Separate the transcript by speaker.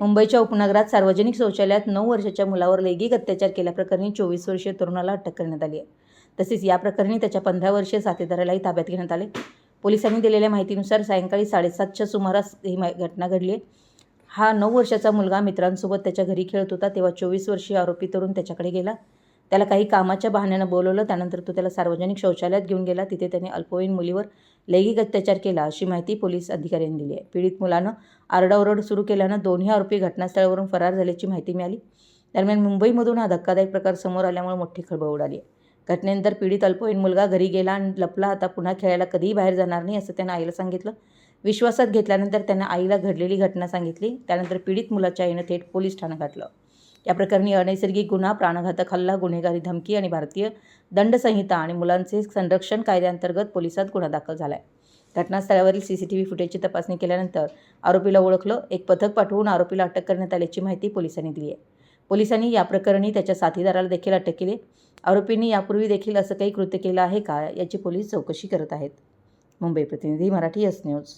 Speaker 1: मुंबईच्या उपनगरात सार्वजनिक शौचालयात नऊ वर्षाच्या मुलावर लैंगिक अत्याचार केल्याप्रकरणी चोवीस वर्षीय तरुणाला अटक करण्यात आली आहे. तसेच या प्रकरणी त्याच्या पंधरा वर्षीय साथीदारालाही ताब्यात घेण्यात आले. पोलिसांनी दिलेल्या माहितीनुसार सायंकाळी साडेसातच्या सुमारास ही घटना घडली आहे. हा नऊ वर्षाचा मुलगा मित्रांसोबत त्याच्या घरी खेळत होता तेव्हा चोवीस वर्षीय आरोपी तरुण त्याच्याकडे गेला. त्याला काही कामाच्या बहाण्यानं बोलवलं. त्यानंतर तो त्याला सार्वजनिक शौचालयात घेऊन गेला. तिथे त्याने अल्पवयीन मुलीवर लैंगिक अत्याचार केला अशी माहिती पोलीस अधिकाऱ्यांनी दिली आहे. पीडित मुलानं आरडाओरड सुरू केल्यानं दोन्ही आरोपी घटनास्थळावरून फरार झाल्याची माहिती मिळाली. दरम्यान मुंबईमधून हा धक्कादायक प्रकार समोर आल्यामुळे मोठी खळबळ उडाली आहे. घटनेनंतर पीडित अल्पवयीन मुलगा घरी गेला आणि लपला आता पुन्हा खेळायला कधीही बाहेर जाणार नाही असं त्यानं आईला सांगितलं. विश्वासात घेतल्यानंतर त्यानं आईला घडलेली घटना सांगितली. त्यानंतर पीडित मुलाच्या आईनं थेट पोलीस ठाणं गाठलं. या प्रकरणी अनैसर्गिक गुन्हा प्राणघातक हल्ला गुन्हेगारी धमकी आणि भारतीय दंडसंहिता आणि मुलांचे संरक्षण कायद्याअंतर्गत पोलिसात गुन्हा दाखल झाला आहे घटनास्थळावरील सी सी टी व्ही फुटेजची तपासणी केल्यानंतर आरोपीला ओळखलं एक पथक पाठवून आरोपीला अटक करण्यात आल्याची माहिती पोलिसांनी दिली आहे पोलिसांनी या प्रकरणी त्याच्या साथीदाराला देखील अटक केली. आरोपींनी यापूर्वी देखील असं काही कृत्य केलं आहे का याची पोलीस चौकशी करत आहेत. मुंबई प्रतिनिधी मराठी एस न्यूज.